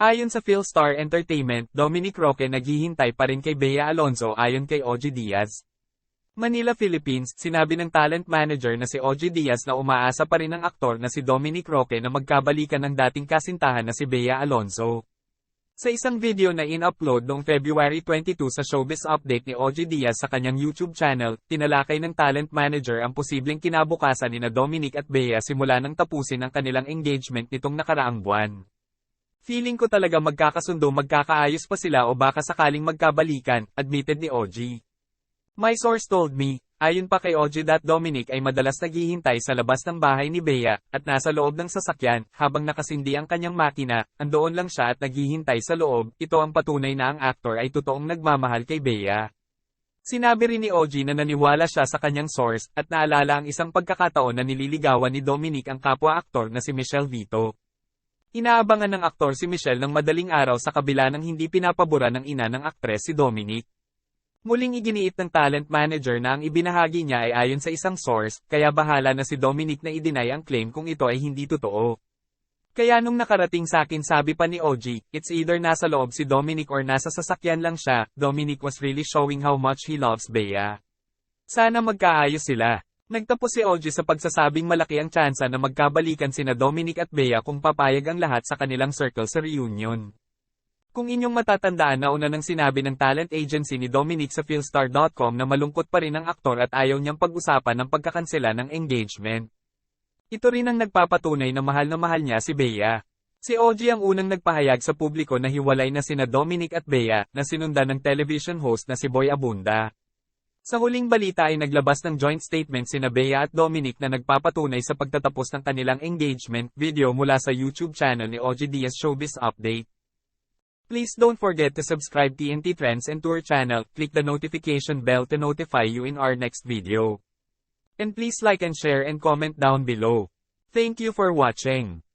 Ayon sa Philstar Entertainment, Dominic Roque naghihintay pa rin kay Bea Alonzo ayon kay OG Diaz. Manila, Philippines, sinabi ng talent manager na si OG Diaz na umaasa pa rin ang aktor na si Dominic Roque na magkabalikan ng dating kasintahan na si Bea Alonzo. Sa isang video na in-upload noong February 22 sa Showbiz Update ni OG Diaz sa kanyang YouTube channel, tinalakay ng talent manager ang posibleng kinabukasan ni na Dominic at Bea simula nang tapusin ang kanilang engagement nitong nakaraang buwan. Feeling ko talaga magkakasundo magkakaayos pa sila o baka sakaling magkabalikan, admitted ni OG. My source told me, ayon pa kay OG that Dominic ay madalas naghihintay sa labas ng bahay ni Bea, at nasa loob ng sasakyan, habang nakasindi ang kanyang makina, andoon lang siya at naghihintay sa loob, ito ang patunay na ang aktor ay totoong nagmamahal kay Bea. Sinabi rin ni OG na naniwala siya sa kanyang source, at naalala ang isang pagkakataon na nililigawan ni Dominic ang kapwa-aktor na si Michelle Vito. Inaabangan ng aktor si Michelle ng madaling araw sa kabila ng hindi pinapabura ng ina ng aktres si Dominic. Muling iginiit ng talent manager na ang ibinahagi niya ay ayon sa isang source, kaya bahala na si Dominic na i-deny ang claim kung ito ay hindi totoo. Kaya nung nakarating sa akin sabi pa ni OG, it's either nasa loob si Dominic or nasa sasakyan lang siya, Dominic was really showing how much he loves Bea. Sana magkaayos sila. Nagtapos si OG sa pagsasabing malaki ang tsansa na magkabalikan sina Dominic at Bea kung papayag ang lahat sa kanilang circle sa reunion. Kung inyong matatandaan na una nang sinabi ng talent agency ni Dominic sa Philstar.com na malungkot pa rin ang aktor at ayaw niyang pag-usapan ng pagkakansela ng engagement. Ito rin ang nagpapatunay na mahal na mahal niya si Bea. Si OG ang unang nagpahayag sa publiko na hiwalay na sina Dominic at Bea na sinundan ng television host na si Boy Abunda. Sa huling balita ay naglabas ng joint statement sina Bea at Dominic na nagpapatunay sa pagtatapos ng kanilang engagement video mula sa YouTube channel ni OG Diaz Showbiz Update. Please don't forget to subscribe TNT Trends and Tour channel, click the notification bell to notify you in our next video. And please like and share and comment down below. Thank you for watching.